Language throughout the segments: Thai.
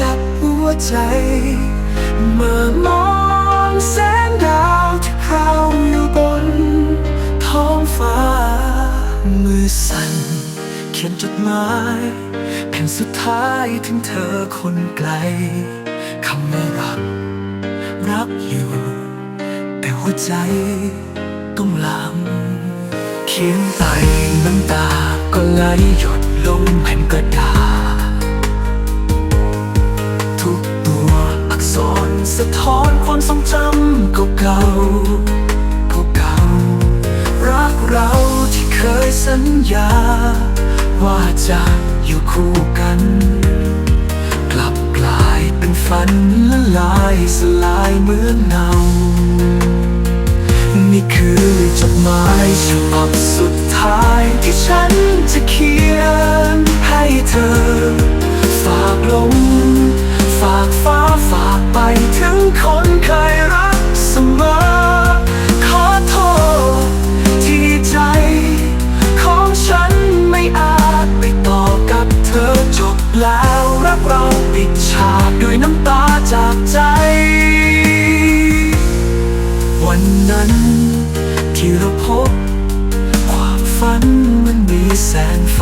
จับหัวใจ เมื่อมองแสงดาวที่พราวอยู่บน ท้องฟ้า มือสั่น เขียนจดหมายแผ่นสุดท้ายถึงเธอคนไกลคำว่ารัก รักอยู่ แต่หัวใจต้องลำเขียนไปน้ำตาก็ไหลหยดลงแผ่นกระดาษ สะท้อนความทรงจำเก่าๆเก่าๆรักเราที่เคยสัญญา ว่าจะอยู่คู่กัน กลับกลายเป็นฝันละลายสลายเหมือนเงานี่คือจดหมายฉบับสุดท้ายที่ฉันจะเขียนให้เธอ ฝากลง ฝากฟ้าฝากไปถึงคนเคยรักเสมอ ขอโทษที่ใจ ของฉันไม่อาจไปต่อกับเธอจบแล้วรักเราปิดฉากด้วยน้ำตาจากใจ วันนั้นที่เราพบ ความฝันมันมีแสงไฟ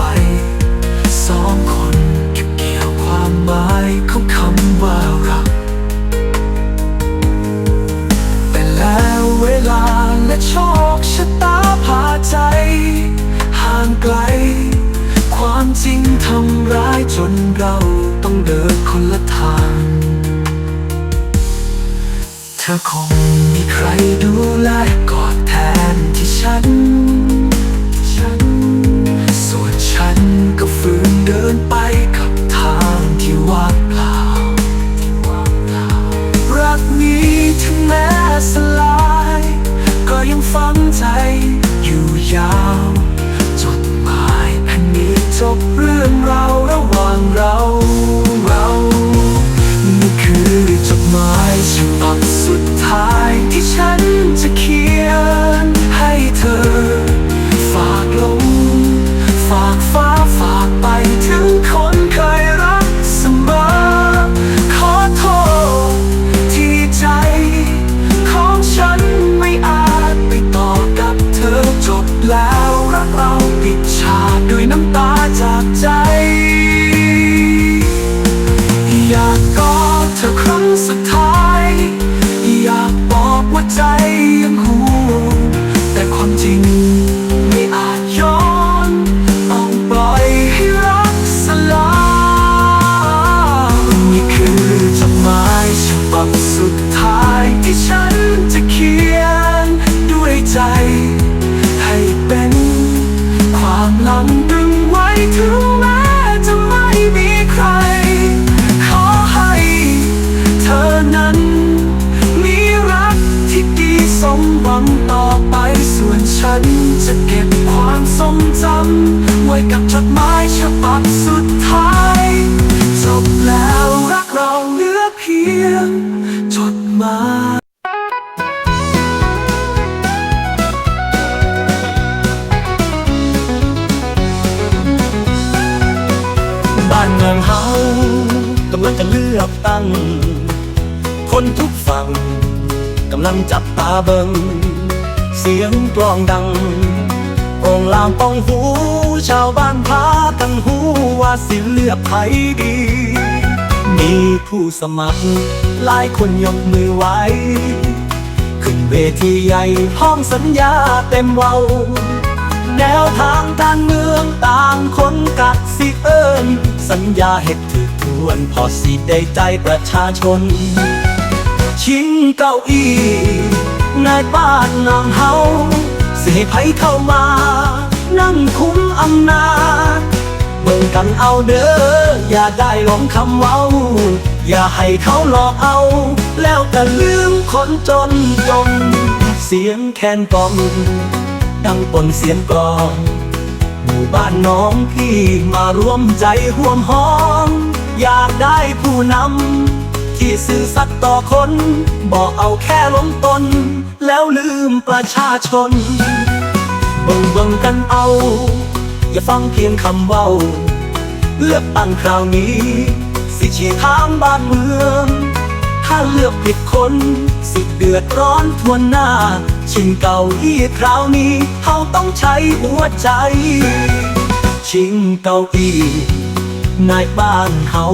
และโชคชะตาพาใจ ห่างไกล ความจริงทำร้ายจนเราต้องเดินคนละทาง เธอคงมีใคร ยงจดหมายบ้านเมืองเฮากำลังจะเลือกตั้ง คนทุกฝั่งกำลังจับตาเบิง เสียงกลองดังโองลามป้องหู ชาวบ้านพากันหูว่าสิเลือกใครดี มีผู้สมัคร หลายคนยกมือไว้ขึ้นเวทีใหญ่ห้องสัญญาเต็มเว้า แนวทางการเมืองต่างคนกัดสิเอิญสัญญาเห็ดถือทวนพอสิได้ใจประชาชน ชิงเก้าอี้ในบ้านนางเฮาสิให้ไผเข้ามา นั่งคุ้มอำนาจ เบิ่งกันเอาเด้อ อย่าได้หลงคำเว้า อย่าให้เขาหลอกเอา แล้วก็ลืมคนจนจน เสียงแคนกอง ดังปนเสียงกลองหมู่บ้านน้องพี่มาร่วมใจห่วมห้อง อยากได้ผู้นำที่ซื่อสัตย์ต่อคน บอกเอาแค่ล้มตน แล้วลืมประชาชน เบิ่งเบิ่งกันเอา อย่าฟังเพียงคำเว้า เลือกตั้งคราวนี้ สิชี้ทางบ้านเมือง ถ้าเลือกผิดคนสิเดือดร้อนทวนหน้า ชิงเก่าอี้คราวนี้เขาต้องใช้หัวใจ ชิงเก้าอี้นายบ้านเฮา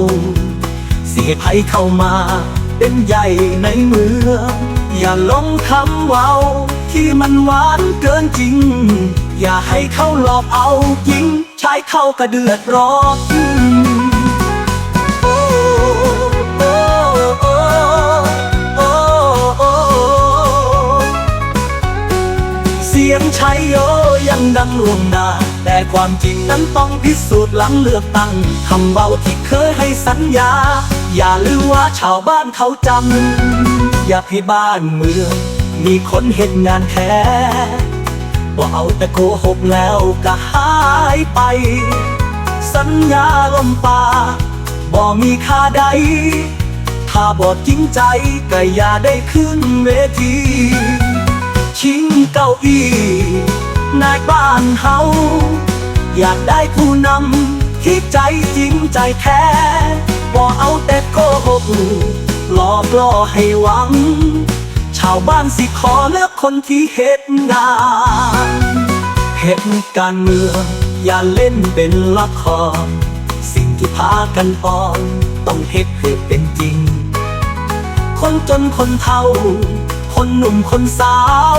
เสียภัยเข้ามา เป็นใหญ่ในเมือง อย่าลงคำเว้า ที่มันหวานเกินจริง อย่าให้เขาหลอกเอายิงใช้เขากระเดือดร้อนโอ้โอ้โอ้โอ้โอ้เสียงชัยโยยังดังล่วงหน้าแต่ความจริงนั้นต้องพิสูจน์หลังเลือกตั้งคำเบาที่เคยให้สัญญา อย่าลืมว่าชาวบ้านเขาจำ อย่าให้บ้านเมือง มีคนเห็นงานแท้ ว่าเอาแต่โกหกแล้วก็หายไป สัญญาลมปาบ่มีค่าใด ถ้าบ่จริงใจก็อย่าได้ขึ้นเวทีชิงเก้าอี้นายบ้านเฮาอยากได้ผู้นำที่ใจจริงใจแท้บ่เอาแต่โกหกหลอกล่อให้หวังาวบ้านสิขอเลือกคนที่เฮ็ดงานเหตุการเมือง อย่าเล่นเป็นละคร สิ่งที่พากันปอนต้องเฮ็ดให้เป็นจริง คนจนคนเฒ่า คนหนุ่มคนสาว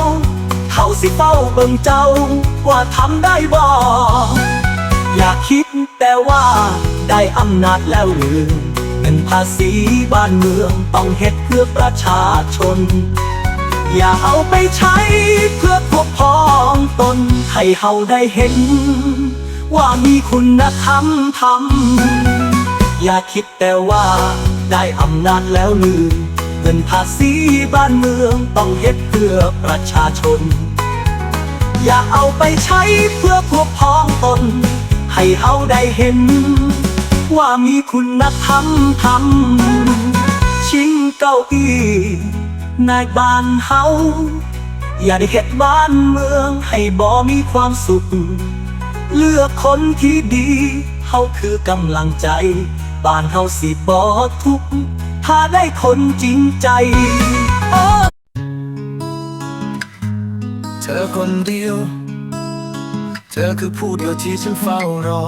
เขาสิเฝ้าเบิ่งเจ้า ว่าทำได้บ่อย่าคิดแต่ว่าได้อำนาจแล้วหรือเงินภาษีบ้านเมืองต้องเฮ็ดเพื่อประชาชน อย่าเอาไปใช้เพื่อพวกพ้องตนให้เฮาได้เห็น ว่ามีคุณธรรมทำอย่าคิดแต่ว่าได้อำนาจแล้วลืมเงินภาษีบ้านเมืองต้องเฮ็ดเพื่อประชาชน อย่าเอาไปใช้เพื่อพวกพ้องตน ให้เฮาได้เห็น ว่ามีคุณธรรมทำชิงเก้าอี้ นายบ้านเฮาอย่าได้เฮ็ดบ้านเมืองให้บ่มีความสุข เลือกคนที่ดีเฮาคือกำลังใจ บ้านเฮาสิบ่ทุกข์ถ้าได้คนจริงใจ เธอคนเดียว เธอคือผู้เดียวที่ฉันเฝ้ารอ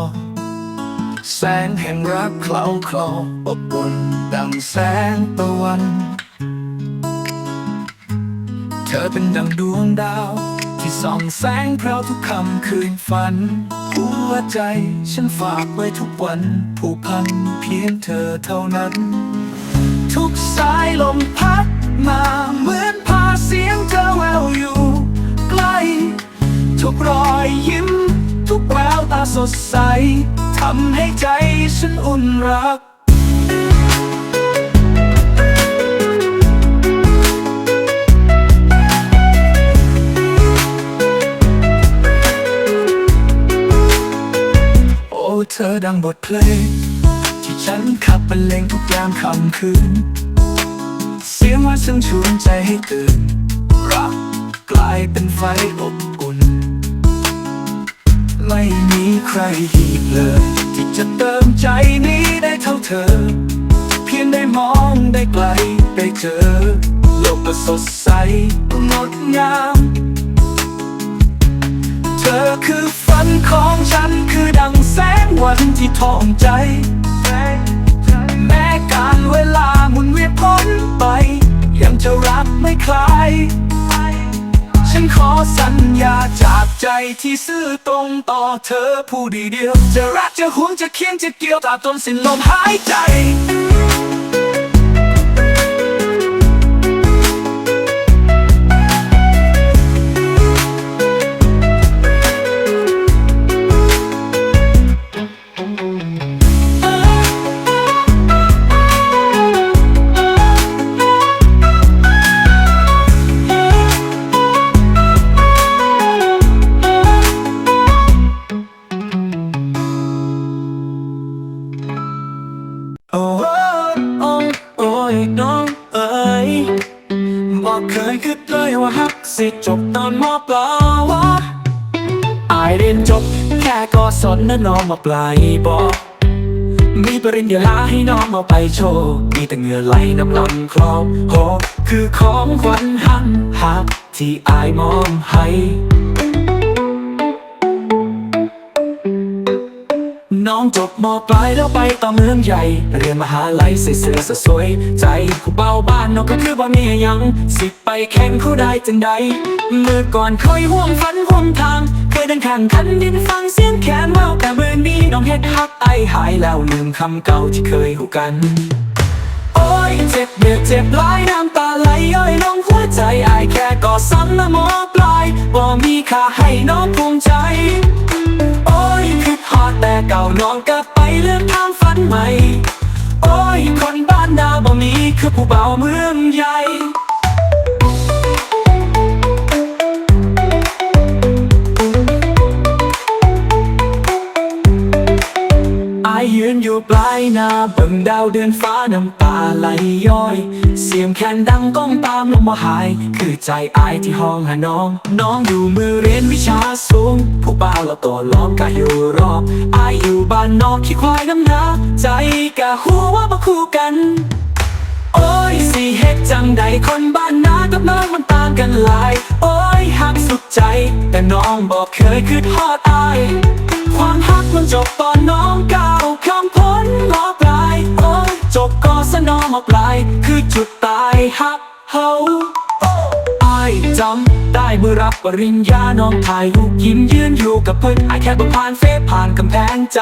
แสงแห่งรักเคล้าคลออบอุ่นดังแสงตะวัน เธอเป็นดังดวงดาว ที่ส่องแสงแพรวทุกคำคืนฝัน หัวใจฉันฝากไว้ทุกวันผูกพันเพียงเธอเท่านั้น ทุกสายลมพัดมาเหมือนพาเสียงเธอแววอยู่ ใกล้ทุกรอยยิ้ม ทุกแววตาสดใสทำให้ใจฉันอุ่นรัก เธอดังบทเพลง ที่ฉันขับบรรเลงทุกยามค่ำคืน เสียงว่าซึ่งชวนใจให้ตื่น รักกลายเป็นไฟอบอุ่น ไม่มีใครอีกเลย ที่จะเติมใจนี้ได้เท่าเธอ เพียงได้มองได้ไกลได้เจอ โลกก็สดใสงดงาม ธอคือฝันของฉันคือดังแสงวันที่ทองใจ แม้การเวลาหมุนเวียนพ้นไป ยังจะรักไม่คลาย ฉันขอสัญญาจากใจที่ซื่อตรงต่อเธอผู้ดีเดียว จะรักจะห่วงจะเคียงจะเกี่ยวตราบจนสิ้นลมหายใจ ปลายบอกมีปริญญาให้น้องเอาไปโชว์มีแต่เหงื่อไหลน้ำนองคลองโหคือของขวัญหันหักที่อายมอบให้น้องจบมปลายแล้วไปต่อเมืองใหญ่ เรียนมหาลัยใส่เสื้อสวย ใจผู้เบาบ้านนอกก็คือบ่มียัง สิไปแข่งเขาได้จังใดเมื่อก่อนเคยห่วงฝันห่วงทาง เคยเดินข้างคันดินฟังเสียงแขนแววแต่เมื่อนี้น้องเฮ็ดฮักไอหายแล้วลืมคำเก่าที่เคยหูกัน โอ้ยเจ็บเดือเจ็บหลายน้ำตาไหลย้อยลงหัวใจไอแค่กอดซ้ำละมอปลายบ่มีค่าให้น้องภูมิใจ โอ้ยคือฮอดแต่เก่าน้องกลับไปเลือกทางฝันใหม่ โอ้ยคนบ้านนาบ่มีคือผู้เบาเมืองใหญ่ ยืนอยู่ปลายนาเบิ่งดาวเดือนฟ้าน้ำตาไหลย้อย เสียงแคนดังก้องตามลงมาหาย คือใจอายที่ห้องหาน้อง น้องอยู่มือเรียนวิชาสูง ผู้บ่าวเราตัวล้อมกะอยู่รอบอายอยู่บ้านนอกขี้ควายน้ำหนาใจกะหัวว่าบ่คู่กัน โอ้ยสิเฮ็ดจังใดคนบ้านนากับน้องมันต่างกันหลาย โอ้ยหักสุดใจ แต่น้องบอกเคยคือทอดอายความหักมันจบตอนน้องก้าว จบก็สนองมอปลาย คือจุดตายหักเฮาอายจำได้เมื่อรับปริญญาน้องถ่ายรูปยิ้มยืนอยู่กับเพื่อนอแค่บ่ผ่านเฟซผ่านกำแพงใจ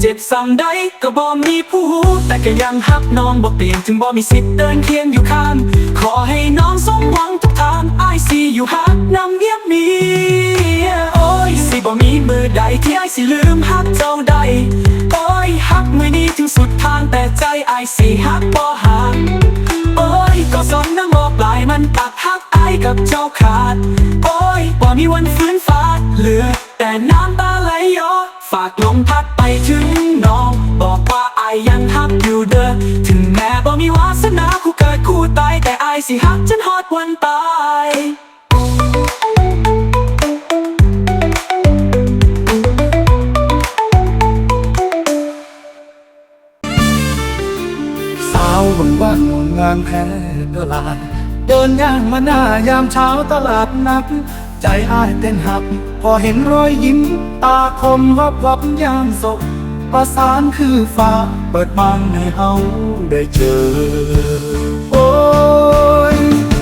เจ็บซ้ำใดก็บ่มีผู้หูแต่ก็ยังหักน้องบ่เปลี่ยนถึงบ่มีสิทธิ์เดินเคียงอยู่ข้าง ขอให้น้องสมหวังทุกทางไอายสิอยู่หักนำเงียบมี สิบ่มีมือใดที่ไอายสิลืมหักเจ้าใด โอ้ยหักมือนี้ถึงสุดทางแต่ใจไอายสิหักบ่ห่าโอ้ยก็สนน้ำมอปลายมันตัดหักไอกับเจ้าขาด โอ้ยบ่มีวันฟื้นฟ้าเหลือ แต่น้ำตาไหลย้อฝากลมพัดไปถึงน้อง บอกว่าไอยังหักอยู่เด้อถึงแม้บ่มีวาสนาคู่เกิดคู่ตายแต่ไอายสิหักจนฮอดวันตายางแพ้ตลาด เดินย่างมาหน้ายามเช้าตลาดนัดใจอ้ายเต้นหักพอเห็นรอยยิ้ม ตาคมวับวับยามศพประสานคือฟ้าเปิดบางให้เฮาได้เจอ โอ้ย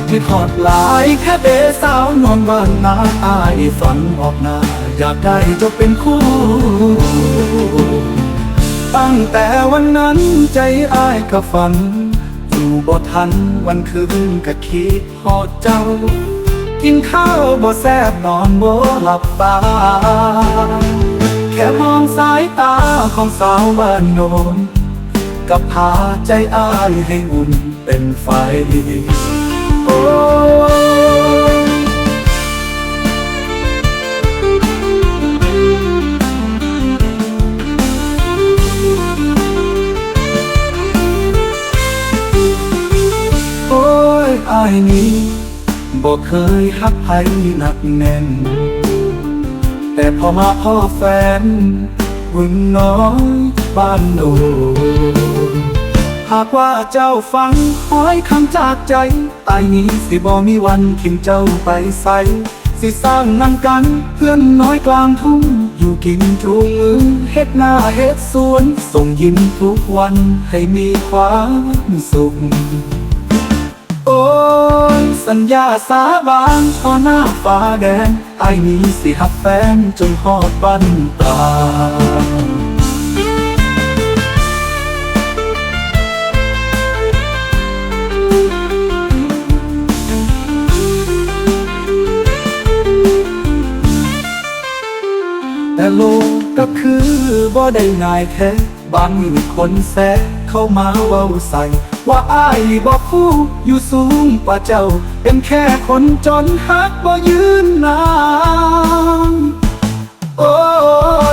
ที่ทอดหลายแค่เบสาวนอนบ้านนาอายฝันออกหน้า อยากได้เจะเป็นคู่ ตั้งแต่วันนั้นใจอ้ายก็ฝัน อยู่บ่ทันวันคืนก็คิดหอดเจ้า กินข้าวบ่แซ่บนอนบ่หลับตาแค่มองสายตาของสาวบ้านโนนกับพาใจอ้ายให้อุ่นเป็นไฟ โอ้ายนี้บอกเคยฮักใครหนักแน่น แต่พอมาพ่อแฟนวุ่นน้อยบ้านโนหากว่าเจ้าฟังห้อยคำจากใจตายนี้สิบ่มีวันทิ้งเจ้าไปใสสิสร้างนำกันเพื่อนน้อยกลางทุ่งอยู่กินจูงมือเฮ็ดหน้าเฮ็ดสวน ส่งยิ้มทุกวันให้มีความสุข โอ้ยสัญญาสาบานต่อหน้าฟ้าแดงไอ้นี้สิหักแฟนจนหอดปันตาแต่โลกก็คือบ่ได้ง่ายแท้บางคนแซะเข้ามาเว้าใส่ ว่าอายบ่คู่อยู่สูงกว่าเจ้า เป็นแค่คนจนฮักบ่ยืนนานโอ้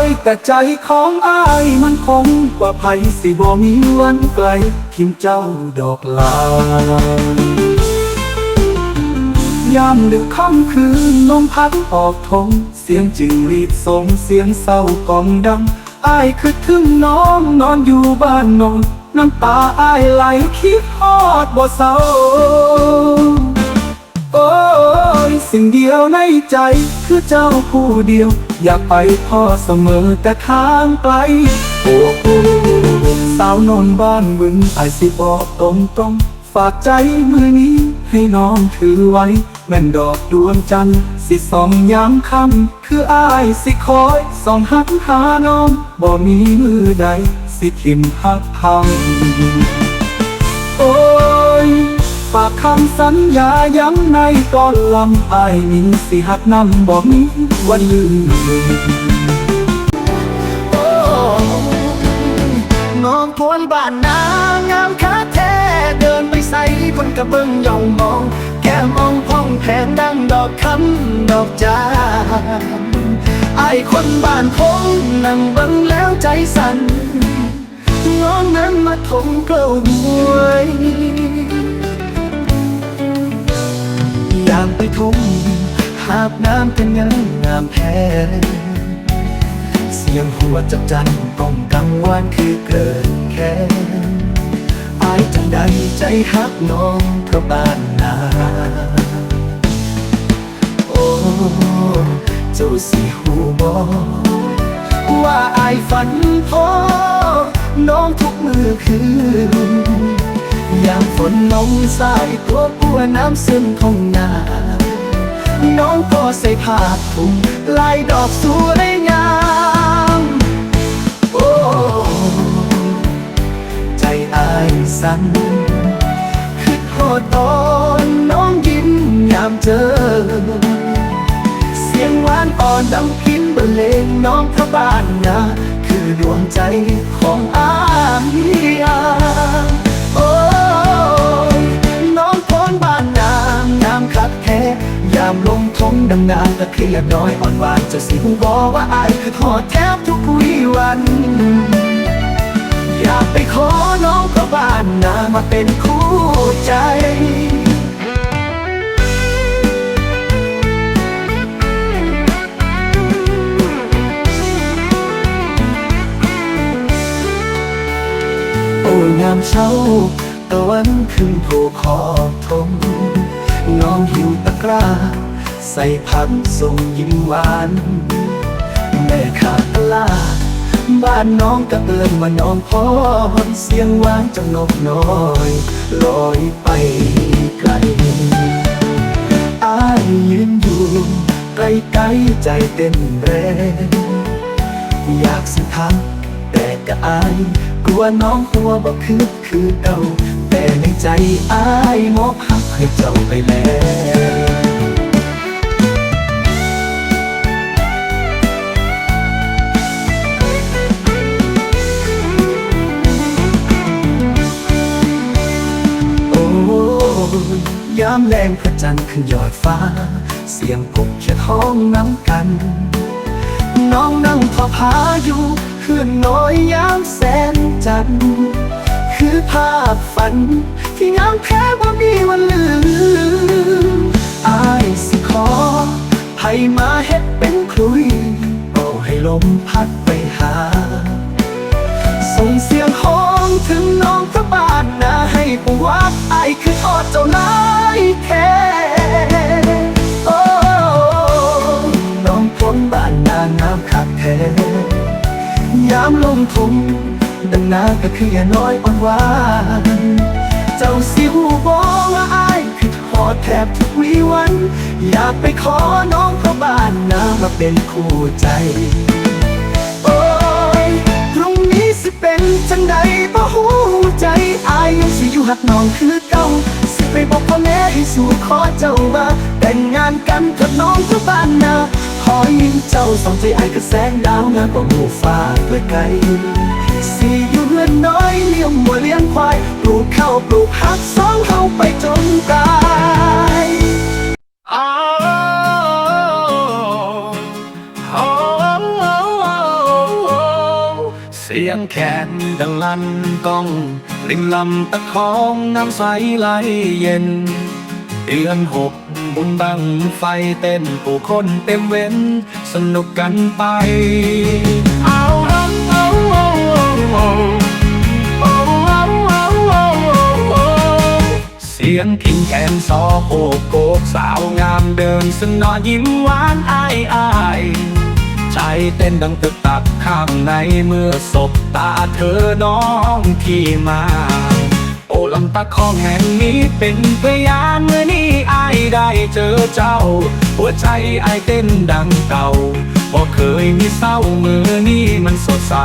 ยแต่ใจของอายมันคงกว่าไผสิบ่มีวันไกลทิมเจ้าดอกลายามดึกค่ำคืนลมพัดออกทง เสียงจึงรีดส่งเสียงเศร้ากองดังอายคือถึงน้องนอนอยู่บ้านนอน น้ำตาอายไหลคิดฮอดบ่เศร้า โอ้ยสิ่งเดียวในใจคือเจ้าผู้เดียว อยากไปพ่อเสมอแต่ทางไกล โอ้โหสาวนอนบ้านบึงไอสิบอกตรงตรงๆฝากใจมือนี้ให้น้องถือไว้ แม่นดอกดวงจันทร์สิสองยามค่ำคืออายสิคอยสองหักหาน้องบ่มีมือใด สิทิมหักพัง โอ้ยฝากคำสัญญาย้ำในตอนลำไอายนี้สิหักนำบอกมีวันลืมน้องพวนบ้านนางามคาแท้เดินไปใส่คนกระเบื้องย่องมองแก้มองพ้องแผนดังดอกคำดอกจานไอายคนบ้านพงนั่งเบังแล้วใจสั่น องนั้นมาทงเกล้าด้วยยากไปทุ่มหาบน้ำเป็นเงินงามแพ้เสียงหัวจับจันก้องกังวานคือเกิดแค่อายจังใดใจฮักน้องเพราะบ้านนาโอ้เจ้าสิหูบอกว่าอายฝันพอ น้องทุกมือคืนยามฝนลงสายตัวปัวน้ำซึมทงนา น้องก็ใส่ผ้าคลุมลายดอกสวยงาม โอ้ ใจอายสั่นคิดโหดตอนน้องยิ้มยามเจอ เสียงหวานอ่อนดังพินบรรเลงน้องพระบ้านนา คือดวงใจของอายาโอ้ยน้องพ้นบ้านนางงามคักแท้ยามลงทงดังนานตะเครียดน้อยอ่อนหวานจะสิหูบอกว่าอายคือทอดแทบทุกวีวัน อยากไปขอน้องก็บ้านนามาเป็นคู่ใจ ยามเช้าตะวันขึ้นโผล่ขอบทงน้องหิวตะกร้า ใส่ผักส่งยิ้มหวาน แม่ขาดตลาบ้านน้องก็เอินว่าน้องพอเสียงหวานจังนกน้อยลอยไปไกลอายยืนอยู่ใกลๆใจเต้นแรงอยากสิทัก ก็อาย กลัวน้องหัวบ่คือคือเก่าแต่ในใจอายมอบหักให้เจ้าไปแล้วโอ้ยามแรงพระจันทร์ขึ้นยอดฟ้า เสียงกบเขียดห้องน้ำกัน น้องนั่งพอพาอยู่ พื่อนน้อยยามแสนจันทร์คือภาพฝัน ที่งามแค่ว่มีวันลืมอายสิขอให้มาเฮ็ดเป็นคลุยเอาให้ลมพัดไปหา ส่งเสียงห้องถึงน้องพระบานนาให้ผู้วักไอายคือทอดเจ้านายแท้โอ้น้องพ้นบ้านนางามคักแท้ ยามลงทุงดังนาก็คืออย่าน้อยอ่อนหวาน เจ้าสิหูบอกว่าอายคือทอดแทบทุกวีวัน อยากไปขอน้องพระบ้านน้ามาเป็นคู่ใจ โอ้ยตรงนี้สิเป็นจังใดบ่หูใจอายยังสิอยู่หักน้องคือเก่าสิไปบอกพ่อแม่ให้สู่ขอเจ้ามาแต่งงานกันกับน้องทุกบ้านนา ขอยิ้มเจ้าสองใจอายก็แสงดาวงามกว่าหมู่ฟ้าด้วยไกลสิอยู่เรือนน้อยเลี้ยงวัวเลี้ยงควายปลูกข้าวปลูกผักสองเฮาไปจนตายเสียงแขนดังลั่นก้อง ริมลำตะคองน้ำใสไหลเย็น เดือนหก บุญบังไฟเต้นผู้คนเต็มเว้น สนุกกันไป เอาเอาเอาเอาเอาเสียงกิงแขนซอโคโกกสาวงามเดินสนอยิ้มหวานอายอายใจเต้นดังตึกตักข้างในเมื่อศบตาเธอน้องที่มา ลำตะคองแห่งนี้เป็นพยานเมื่อนี้อายได้เจอเจ้า หัวใจอายเต้นดังเก่าบ่เคยมีเศร้ามือนี้มันสดใส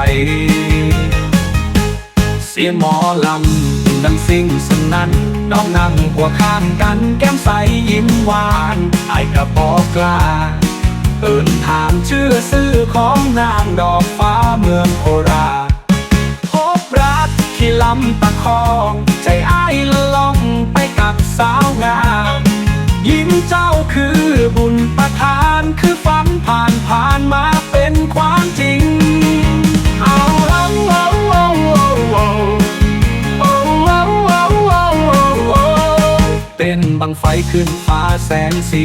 เสียงหมอลำดังสิ่งสนั่นน้องนั่งหัวข้างกันแก้มใสยิ้มหวาน ไอกระบอกกล้าเอินถามชื่อซื้อของนางดอกฟ้าเมืองโคราช ที่ลำตะคอง ใจอ้ายละล่องไปกับสาวงาม ยิ้มเจ้าคือบุญประทานคือฝันผ่านผ่านมาเป็นความจริง เอาเอาเอาเอาเอาเอาเอาเอาเอาเอาเต้นบังไฟขึ้นฟ้าแสงสี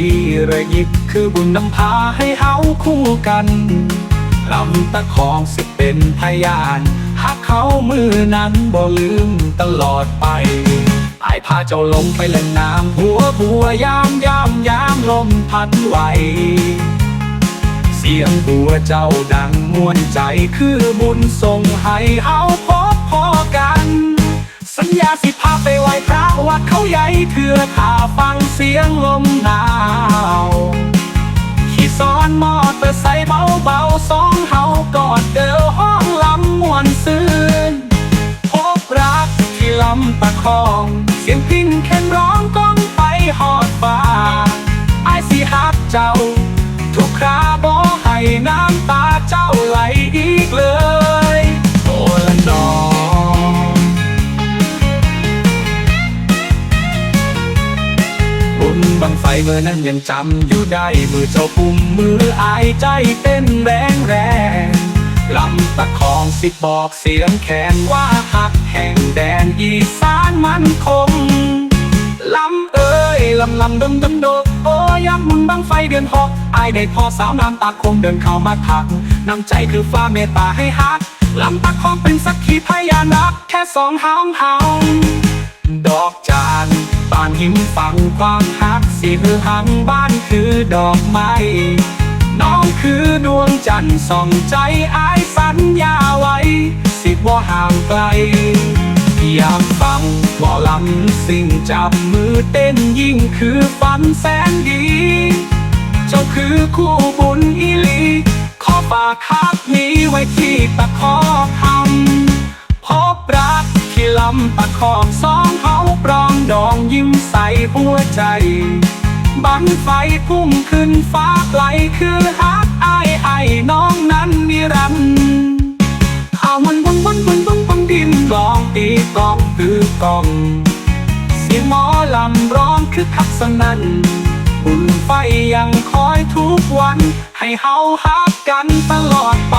ระยิบคือบุญนำพาให้เฮาคู่กันลำตะคองสิเป็นพยาน หากเขามือนั้นบ่ลืมตลอดไปไอพาเจ้าลงไปเล่นน้ำหัวบัวยามยามยามลมพัดไหว เสียงบัวเจ้าดังม่วนใจคือบุญส่งให้เฮาพบพอกัน สัญญาสิพาไปไหว้พระวัดเขาใหญ่เถื่อข้าฟังเสียงลมหนาว ซ้อนมอเตอร์ไซค์เบาๆสองเฮากอดเดิวห้องลำมวนซื่นพบรักที่ลำตะคอง เสียงพินแค่นร้องก้องไปหอดฟ้าไอายสิฮักเจ้า ทุกคราบอให้น้ำตาเจ้าไหลอีกเลย โอละนอ บังไฟเมื่อนั้นยังจำอยู่ได้มือเจ้าปุ่มมืออายใจเต้นแรงแรงลำตะคองสิบอกเสียงแขนว่าหักแห่งแดนอีสานมันคงลำเอ้ยลำลำดมดมโดดโอ้ยำมุนบังไฟเดือนหกอายได้พอสาวน้ำตาคมเดินเข้ามาทักน้ำใจคือฟ้าเมตตาให้ฮักลำตะคองเป็นสักขีพยานรักแค่สองเฮาเฮา ดอกจานบานหิมฟังความฮักสีคือหังบ้านคือดอกไม้น้องคือดวงจันทร์ส่องใจอายสัญญาไว้ สิบ่ห่างไกล อยากฟังหมอลำสิ่งจับมือเต้นยิ่งคือฝันแสนดี เจ้าคือคู่บุญอีลี ขอฝากคักนี้ไว้ที่ตะขอคำำตะขอบสองเขาปรองดองยิ้มใส่หัวใจ บังไฟพุ่งขึ้นฟ้าไกลคือฮักไอายไอน้องนั้นนิรันด์เอามันบนบนบนบนบนดินกลองตีกลองคือกลอง เสียงหมอลำร้องคือคักสนั่นบุญไฟยังคอยทุกวัน ให้เฮาฮักกันตลอดไป